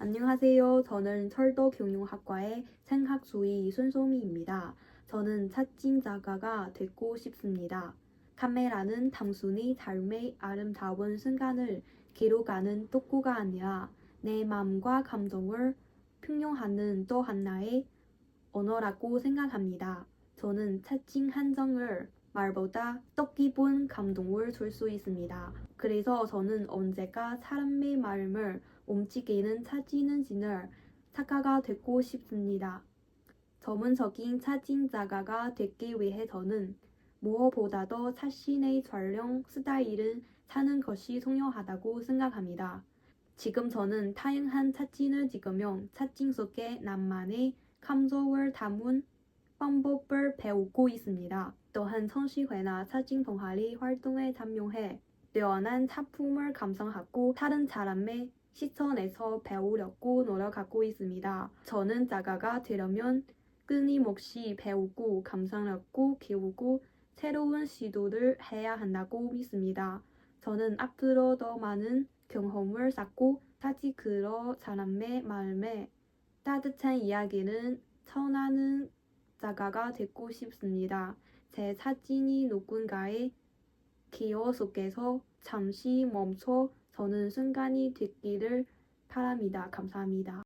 안녕하세요. 저는 철도경영학과의 생학수의 손소미입니다. 저는 사진 작가가 되고 싶습니다. 카메라는 단순히 삶의 아름다운 순간을 기록하는 도구가 아니라 내 마음과 감정을 표현하는 또 하나의 언어라고 생각합니다. 저는 사진 한 장을 말보다 더 깊은 감동을 줄 수 있습니다. 그래서 저는 언제가 사람의 마음을 움직이는 사진을 작가가 되고 싶습니다. 전문적인 사진 작가가 되기 위해서는 무엇보다도 자신의 촬영 스타일을 찾는 것이 중요하다고 생각합니다. 지금 저는 다양한 사진을 찍으면 사진 속에 나만의 감정을 담은 방법을 배우고 있습니다. 또한 성시회나 사진 동아리 활동에 참여해 뛰어난 작품을 감상하고 다른 사람의 시선에서 배우려고 노력하고 있습니다. 저는 작가가 되려면 끊임없이 배우고 감상하고 키우고 새로운 시도를 해야 한다고 믿습니다. 저는 앞으로 더 많은 경험을 쌓고 다시 그러 사람의 마음에 따뜻한 이야기를 전하는 작가가 되고 싶습니다. 제 사진이 누군가의 기억 속에서 잠시 멈춰 서는 순간이 되기를 바랍니다. 감사합니다.